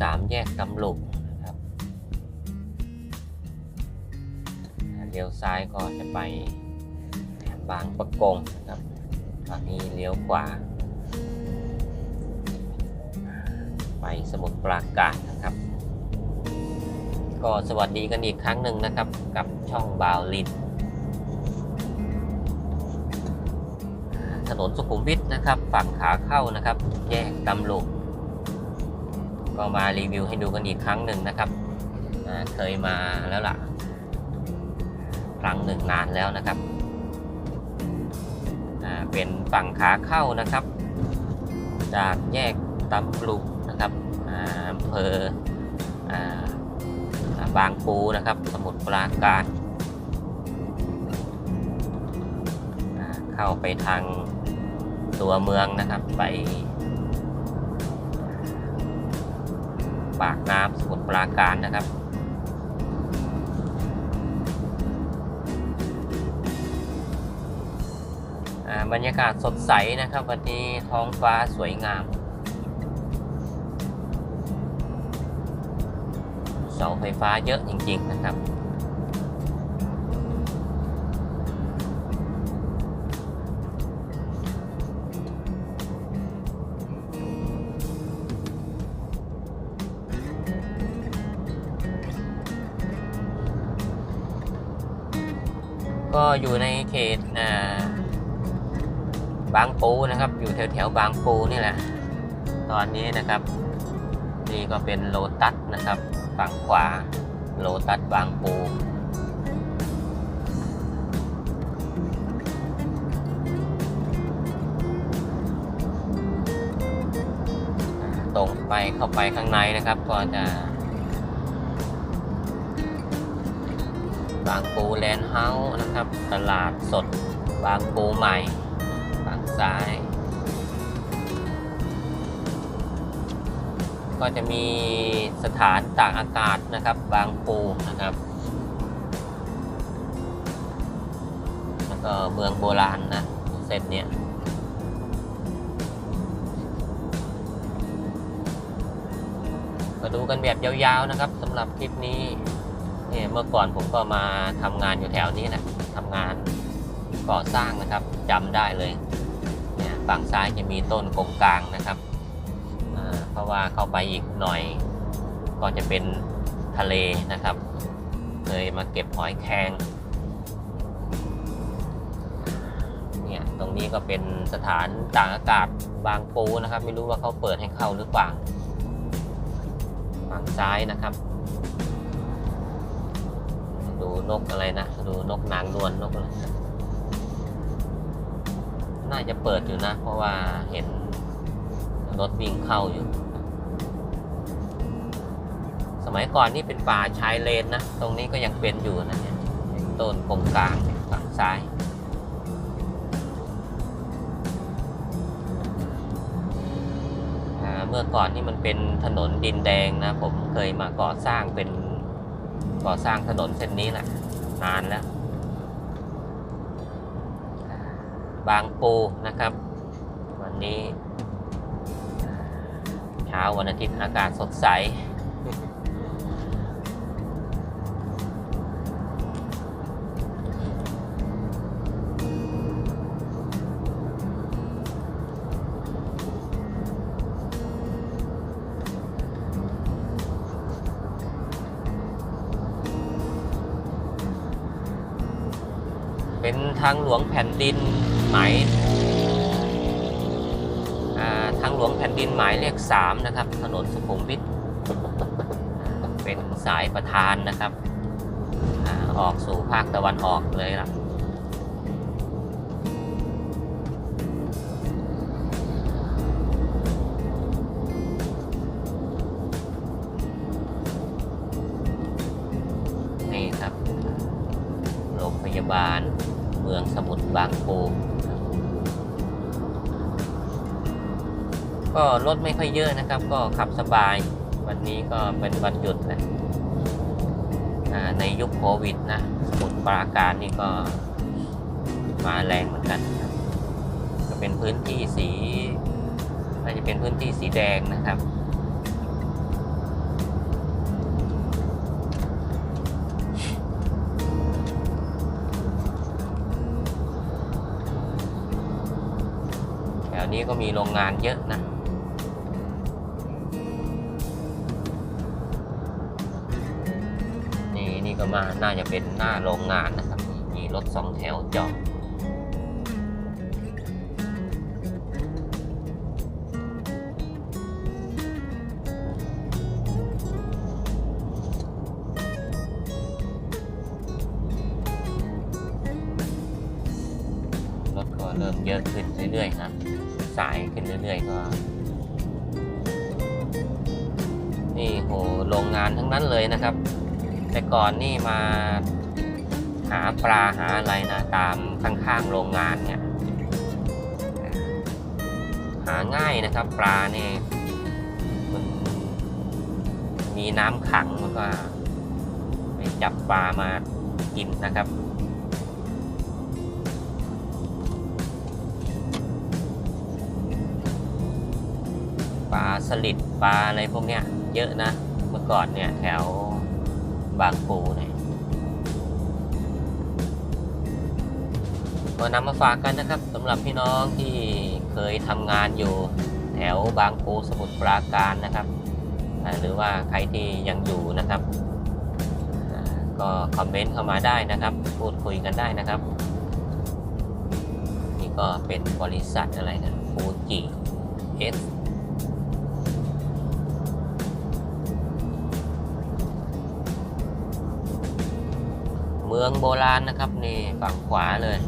สามแยกตำลุกนะครับเลี้ยวซ้ายก็จะไปบางประกงนะครับฝั่งนี้เลี้ยวขวา ไปสมุทรปราการนะครับ ก็สวัสดีกันอีกครั้งหนึ่งนะครับ กับช่องบาวลินถนนสุขุมวิทนะครับ ฝั่งขาเข้านะครับ แยกตำลุก ก็มารีวิวให้ดูกันอีกครั้งหนึ่งนะครับเคยมาแล้วล่ะ ครั้งหนึ่งนานแล้วนะครับเป็นฝั่งขาเข้านะครับ จากแยกตำลุกนะครับอ่าอำเภออ่าบางปูนะครับ สมุทรปราการเข้าไปทางตัวเมืองนะครับไป ปากน้ำสมุทรปราการนะครับอ่าบรรยากาศสดใสนะครับ วันนี้ท้องฟ้าสวยงามเสาไฟฟ้าเยอะจริง ๆ นะครับ อยู่ในเขตาบางปูนะครับ อยู่แถวแถวๆบางปูนี่แหละ ตอนนี้นะครับ นี่ก็เป็นโลตัสนะครับ ฝั่งขวา โลตัสบางปูตรงไปเข้าไปข้างในนะครับ ก็จะ บางปูแลนด์เฮาส์นะครับ ตลาดสด บางปูใหม่ฝั่งซ้าย ก็จะมีสถานตากอากาศนะครับ บางปูนะครับ แล้วก็เมืองโบราณนะเส้นเนี้ยก็ดูกันแบบยาวๆนะครับสำหรับคลิปนี้ เนี่ยเมื่อก่อนผมก็มาทำงานอยู่แถวนี้นะทำงานก่อสร้างนะครับจำได้เลยเนี่ยฝั่งซ้ายจะมีต้นกงกลางนะครับเพราะว่าเข้าไปอีกหน่อย ก็จะเป็นทะเลนะครับเคยมาเก็บหอยแครงเนี่ยตรงนี้ก็เป็นสถานต่างอากาศบางปูนะครับ ไม่รู้ว่าเขาเปิดให้เข้าหรือเปล่าฝั่งซ้ายนะครับ ดูนกอะไรนะ ดูนกนางนวลนกอะไรน่าจะเปิดอยู่นะ เพราะว่าเห็นรถวิ่งเข้าอยู่ สมัยก่อนนี่เป็นป่าชายเลนนะ ตรงนี้ก็ยังเป็นอยู่นะเนี่ยต้นกงกลางฝั่งซ้ายเมื่อก่อนนี่มันเป็นถนนดินแดงนะ ผมเคยมาก่อสร้างเป็น ก่อสร้างถนนเส้นนี้แหละนานแล้ว บางปูนะครับ วันนี้ เช้าวันอาทิตย์อากาศสดใส เป็นทางหลวงแผ่นดินหมายอ่ทางหลวงแผ่นดินหมายเลขสามนะครับ ถนนสุขุมวิทเป็นสายประธานนะครับอออกสู่ภาคตะวันออกเลยล่ะ รถไม่ค่อยเยอะนะครับ ก็ขับสบาย วันนี้ก็เป็นวันหยุดแหละในยุคโควิดนะสมุดปราการนี่ก็มาแรงเหมือนกันจะเป็นพื้นที่สีน่าจะเป็นพื้นที่สีแดงนะครับแถวนี้ก็มีโรงงานเยอะนะ ก็มาน่าจะเป็นหน้าโรงงานนะครับ มีรถสองแถวจอดรถก็เริ่มเยอะขึ้นเรื่อยๆนะสายขึ้นเรื่อย ๆ ก็ นี่โหโรงงานทั้งนั้นเลยนะครับ แต่ก่อนนี่มาหาปลาหาอะไรนะตามข้างๆโรงงานเนี่ยหาง่ายนะครับ ปลาเนี่ยมันมีน้ำขังมันก็ไปจับปลามากินนะครับปลาสลิดปลาอะไรพวกเนี้ยเยอะนะ เมื่อก่อนเนี่ยแถว บางปูเลยก็นำมาฝากกันนะครับสำหรับพี่น้องที่เคยทำงานอยู่แถวบางปูสมุทรปราการนะครับ หรือว่าใครที่ยังอยู่นะครับ ก็คอมเมนต์เข้ามาได้นะครับ พูดคุยกันได้นะครับ นี่ก็เป็นบริษัทอะไรนะฟูจิเอส มืองโบราณนะครับนี่ฝั่งขวาเลย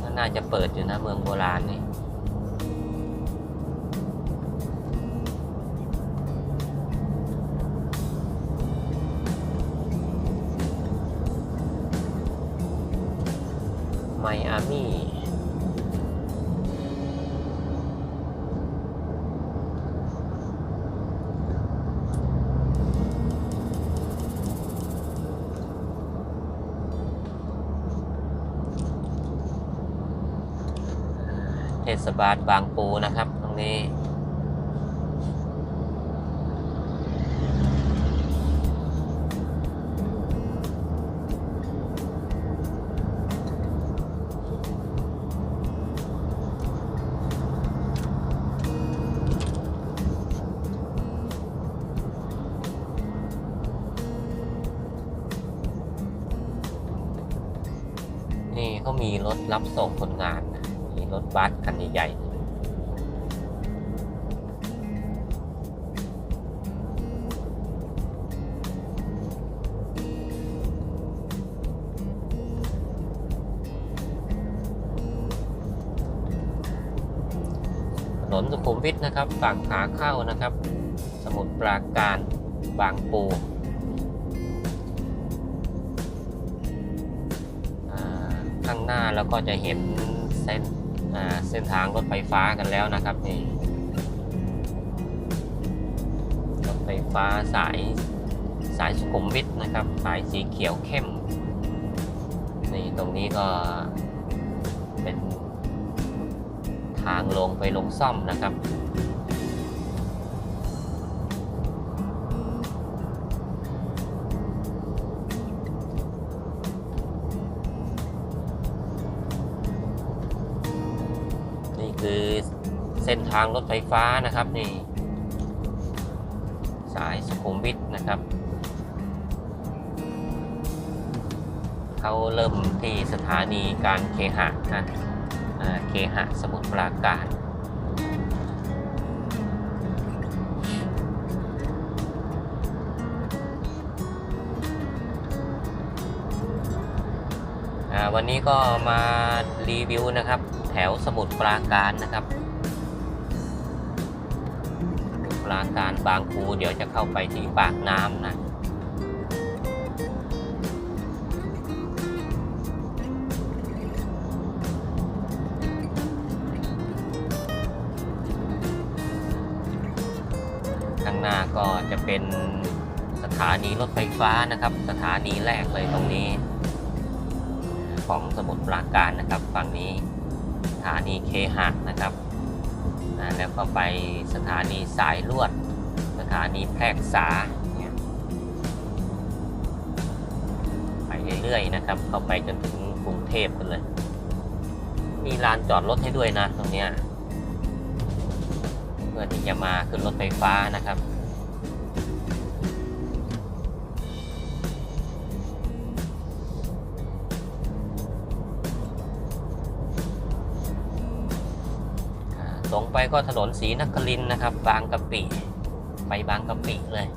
ก็น่าจะเปิดอยู่นะเมืองโบราณนี่ไมอามี่าลบางปูนะครับ ตรงนี้นี่เขามีรถรับส่งคนงาน รถบัสคันใหญ่ถนนสุขุมวิทนะครับฝั่งขาเข้านะครับ สมุทรปราการบางปูข้างหน้าแล้วก็จะเห็นเส้น เส้นทางรถไฟฟ้ากันแล้วนะครับนี่รถไฟฟ้าสายสายสุขุมวิทนะครับ สายสีเขียวเข้มนี่ตรงนี้ก็เป็นทางลงไปลงซ่อมนะครับ คือเส้นทางรถไฟฟ้านะครับนี่ สายสุขุมวิทนะครับเขาเริ่มที่สถานีการเคหะนะเคหะสมุทรปราการวันนี้ก็มารีวิวนะครับ แถวสมุทรปราการนะครับสมุทรปราการบางปูเดี๋ยวจะเข้าไปที่ปากน้ำนะข้างหน้าก็จะเป็นสถานีรถไฟฟ้านะครับ สถานีแรกเลยตรงนี้ ของสมุทรปราการนะครับฝั่งนี้ ถานีเคหะนะครับแล้วก็ไปสถานีสายลวด สถานีแพรกษาเนี่ยไปเรื่อยๆนะครับ เข้าไปจนถึงกรุงเทพกันเลย มีลานจอดรถให้ด้วยนะตรงเนี้ยเพื่อที่จะมาขึ้นรถไฟฟ้านะครับ ก็ถนนศรีนครินนะครับ บางกะปิไปบางกะปิเลย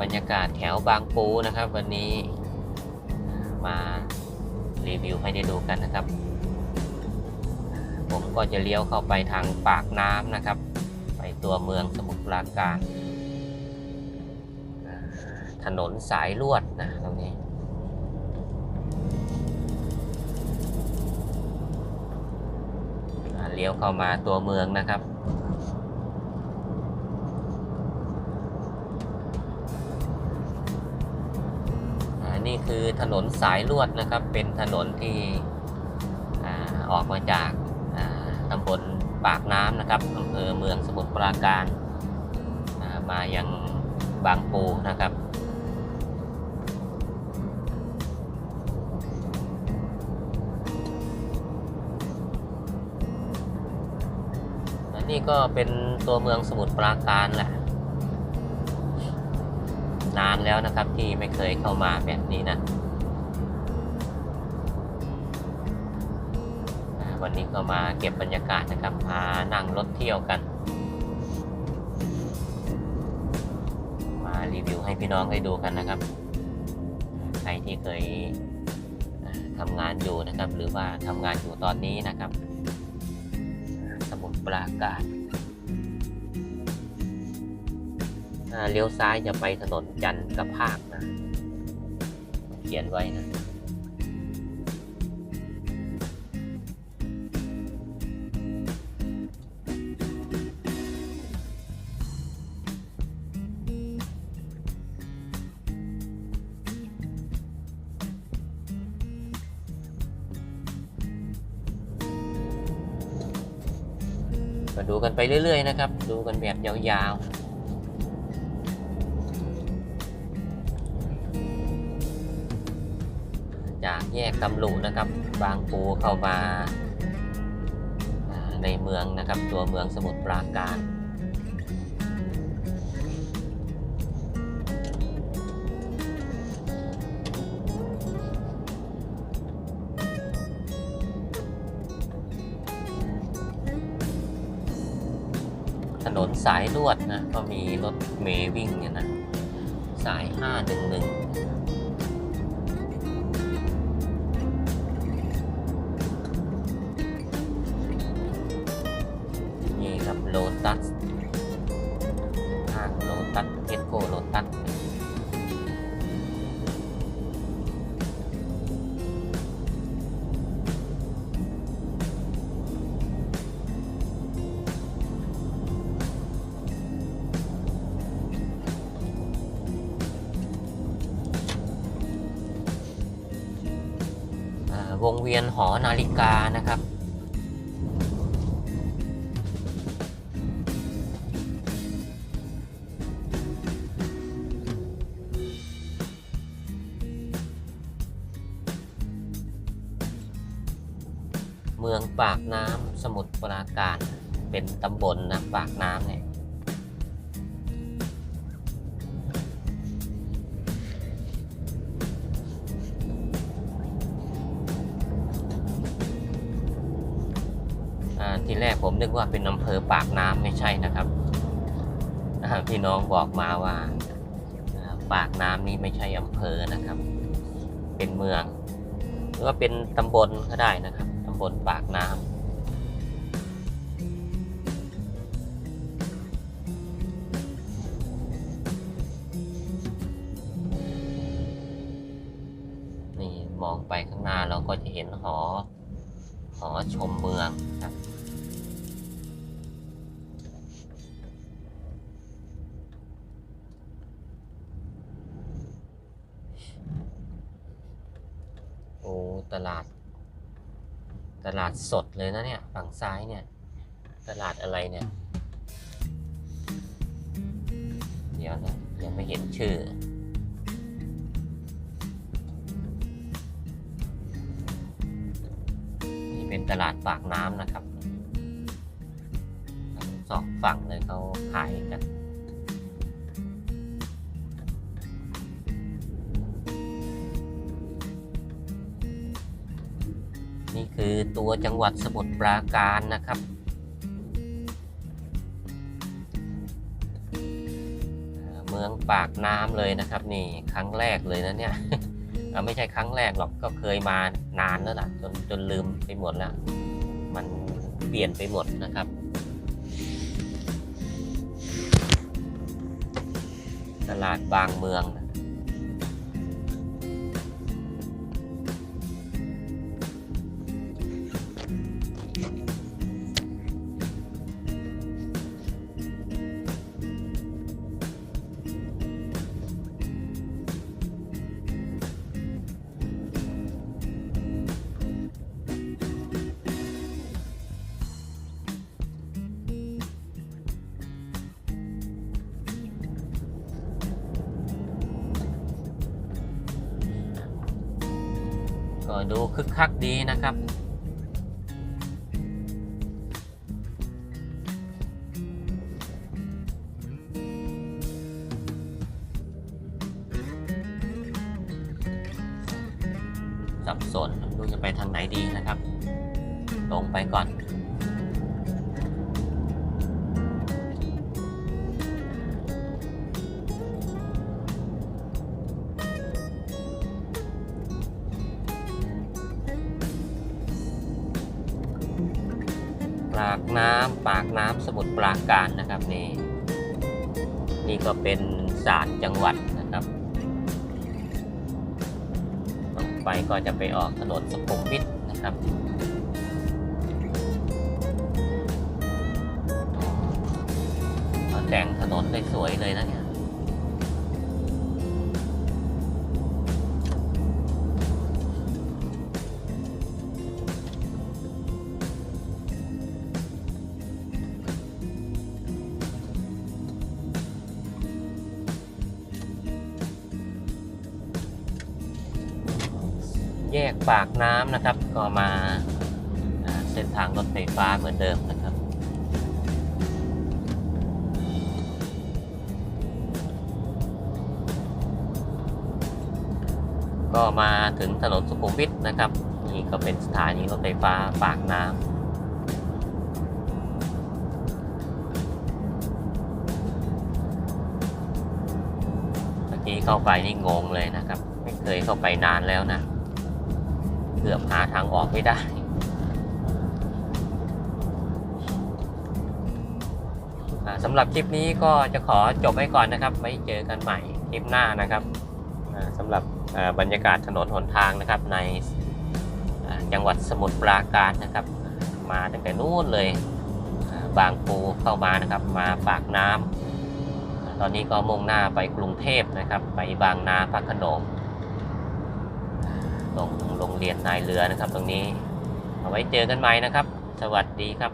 บรรยากาศแถวบางปูนะครับ วันนี้มารีวิวให้ได้ดูกันนะครับ ผมก็จะเลี้ยวเข้าไปทางปากน้ำนะครับ ไปตัวเมืองสมุทรปราการ ถนนสายลวดนะตรงนี้เลี้ยวเข้ามาตัวเมืองนะครับอ่านี่คือถนนสายลวดนะครับ เป็นถนนที่อออกมาจาก ตำบลปากน้ำนะครับอำเภอเมืองสมุทรปราการอ่ามายังบางปูนะครับและนี่ก็เป็นตัวเมืองสมุทรปราการแหละ นานแล้วนะครับที่ไม่เคยเข้ามาแบบนี้นะ วันนี้ก็มาเก็บบรรยากาศนะครับ พานั่งรถเที่ยวกัน มารีวิวให้พี่น้องได้ดูกันนะครับ ใครที่เคยอ่าทำงานอยู่นะครับ หรือว่าทำงานอยู่ตอนนี้นะครับ สมุทรปราการเลี้ยวซ้ายจะไปถนนจันทรภาคนะ เขียนไว้นะ ก็ดูกันไปเรื่อย ๆ นะครับ ดูกันแบบยาวๆจากแยกตำลุนะครับ บางปูเข้ามาอ่าในเมืองนะครับ ตัวเมืองสมุทรปราการ ถสายลวดนะ ก็มีรถเมย์วิ่งเนี่ยนะ สาย 511 เวียนหอนาฬิกานะครับ เมืองปากน้ำสมุทรปราการเป็นตำบลนะปากน้ำเนี่ย แรกผมนึกว่าเป็นอำเภอปากน้ำไม่ใช่นะครับพี่น้องบอกมาว่าอ่าปากน้ำนี่ไม่ใช่อำเภอนะครับ เป็นเมืองหรือว่าเป็นตำบลก็ได้นะครับตำบลปากน้ำนี่มองไปข้างหน้าเราก็จะเห็นหอ หอชมเมืองครับ ตลาดสดเลยนะเนี่ยฝั่งซ้ายเนี่ย ตลาดอะไรเนี่ย เดี๋ยวนะยังไม่เห็นชื่อ นี่เป็นตลาดปากน้ำนะครับ สองฝั่งเลยเขาขายกัน คือตัวจังหวัดสมุทรปราการนะครับ เมืองปากน้ำเลยนะครับนี่ครั้งแรกเลยนะเนี่ยไม่ใช่ครั้งแรกหรอกก็เคยมานานแล้วล่ะจนจนลืมไปหมดแล้ว มันเปลี่ยนไปหมดนะครับตลาดบางเมือง ก็ดูคึกคักดีนะครับ น้ำปากน้ำสมุทรปราการนะครับนี่นี่ก็เป็นศาลจังหวัดนะครับต่อไปก็จะไปออกถนนสุขุมวิทนะครับแต่งถนนได้สวยเลยนะเนี่ย แยกปากน้ำนะครับ ก็มาเส้นทางรถไฟฟ้าเหมือนเดิมนะครับ ก็มาถึงถนนสุขุมวิทนะครับ นี่ก็เป็นสถานีรถไฟฟ้าปากน้ำเมื่อกี้เข้าไปนี่งงเลยนะครับ ไม่เคยเข้าไปนานแล้วนะ เกือบหาทางออกไม่ได้ สำหรับคลิปนี้ก็จะขอจบไว้ก่อนนะครับ ไว้เจอกันใหม่คลิปหน้านะครับสำหรับบรรยากาศถนนหนทางนะครับในจังหวัดสมุทรปราการนะครับ มาตั้งแต่นู้นเลยบางปูเข้ามานะครับ มาปากน้ำตอนนี้ก็มุ่งหน้าไปกรุงเทพนะครับ ไปบางนาพระขนง ตรงโรงเรียนนายเรือนะครับ ตรงนี้ เอาไว้เจอกันใหม่นะครับ สวัสดีครับ